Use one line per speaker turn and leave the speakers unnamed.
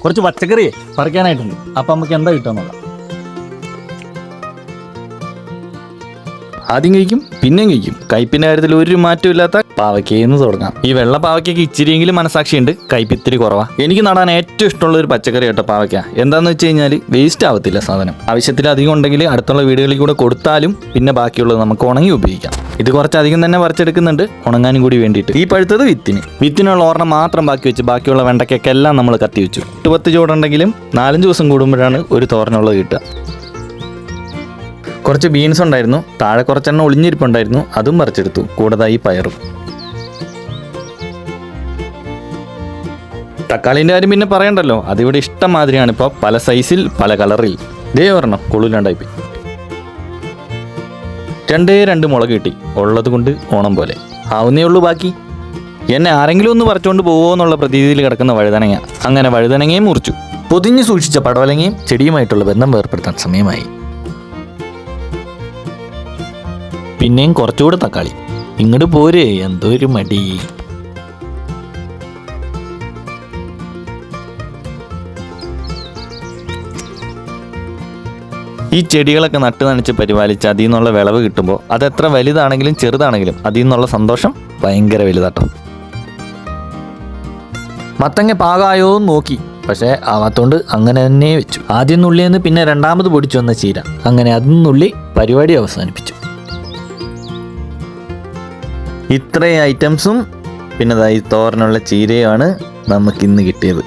കുറച്ച് പച്ചക്കറി പറിക്കാനായിട്ടുണ്ട്. അപ്പം നമുക്ക് എന്താ കിട്ടുക നോക്കാം.
ആദ്യം കഴിക്കും പിന്നെയും കഴിക്കും. കയ്പിന്റെ കാര്യത്തിൽ ഒരു മാറ്റമില്ലാത്ത പാവയ്ക്കയെന്ന് തുടങ്ങാം. ഈ വെള്ള പാവയ്ക്കൊക്കെ ഇച്ചിരിയെങ്കിലും മനസാക്ഷിയുണ്ട്. കയ്പ് ഇത്തിരി കുറവാ. എനിക്ക് നടാൻ ഏറ്റവും ഇഷ്ടമുള്ള ഒരു പച്ചക്കറി കേട്ടോ പാവയ്ക്ക. എന്താന്ന് വെച്ച് കഴിഞ്ഞാൽ വേസ്റ്റ് ആവത്തില്ല സാധനം. ആവശ്യത്തിൽ അധികം ഉണ്ടെങ്കിൽ അടുത്തുള്ള വീടുകളിൽ കൂടെ കൊടുത്താലും പിന്നെ ബാക്കിയുള്ളത് നമുക്ക് ഉണങ്ങി ഉപയോഗിക്കാം. ഇത് കുറച്ചധികം തന്നെ പറിച്ചെടുക്കുന്നുണ്ട്. ഉണങ്ങാനും കൂടി വേണ്ടിയിട്ട്. ഈ പഴുത്തത് വിത്തിന്. വിത്തിനുള്ള ഓർണം മാത്രം ബാക്കി വെച്ച് ബാക്കിയുള്ള വെണ്ടയ്ക്കൊക്കെ എല്ലാം നമ്മൾ കത്തി വെച്ചു എട്ട് പത്ത് ചൂടുണ്ടെങ്കിലും നാലഞ്ച് ദിവസം കൂടുമ്പോഴാണ് ഒരു തോരനുള്ളത് കിട്ടുക. കുറച്ച് ബീൻസ് ഉണ്ടായിരുന്നു. താഴെ കുറച്ചെണ്ണം ഒളിഞ്ഞിരിപ്പുണ്ടായിരുന്നു. അതും പറിച്ചെടുത്തു. കൂടാതെ ഈ പയറും. തക്കാളിന്റെ കാര്യം പിന്നെ പറയണ്ടല്ലോ. അതിവിടെ ഇഷ്ടം മാതിരിയാണ് ഇപ്പോൾ പല സൈസിൽ പല കളറിൽ ഇതേ ഒരെണ്ണം കൊള്ളില്ലാണ്ടായിപ്പോയി രണ്ടേ രണ്ട് മുളക് കിട്ടി. ഉള്ളത് കൊണ്ട് ഓണം പോലെ. ആവുന്നേ ഉള്ളൂ ബാക്കി. എന്നെ ആരെങ്കിലും ഒന്ന് പറിച്ചുകൊണ്ട് പോകുമോ എന്നുള്ള പ്രതീതിയിൽ കിടക്കുന്ന വഴുതനങ്ങ. അങ്ങനെ വഴുതനങ്ങയും മുറിച്ചു. പൊതിഞ്ഞു സൂക്ഷിച്ച പടവലങ്ങയും ചെടിയുമായിട്ടുള്ള ബന്ധം വേർപ്പെടുത്താൻ സമയമായി. പിന്നെയും കുറച്ചുകൂടെ തക്കാളി. ഇങ്ങോട്ട് പോരെ എന്തോ ഒരു മടി. ഈ ചെടികളൊക്കെ നട്ട് നനച്ച് പരിപാലിച്ച് അതിൽ നിന്നുള്ള വിളവ് കിട്ടുമ്പോൾ അത് എത്ര വലുതാണെങ്കിലും ചെറുതാണെങ്കിലും അതിൽ നിന്നുള്ള സന്തോഷം ഭയങ്കര വലുതാട്ടോ. മത്തങ്ങ പാകായോ നോക്കി. പക്ഷേ ആവാത്തോണ്ട് അങ്ങനെ തന്നെ വെച്ചു. ആദ്യം നുള്ളിയെന്ന് പിന്നെ രണ്ടാമത് പൊടിച്ചു വന്ന ചീര. അങ്ങനെ അതിൽ നുള്ളി പരിപാടി അവസാനിപ്പിച്ചു. ഇത്രയും ഐറ്റംസും പിന്നെ ഈ തോരനുള്ള ചീരയുമാണ് നമുക്ക് ഇന്ന് കിട്ടിയത്.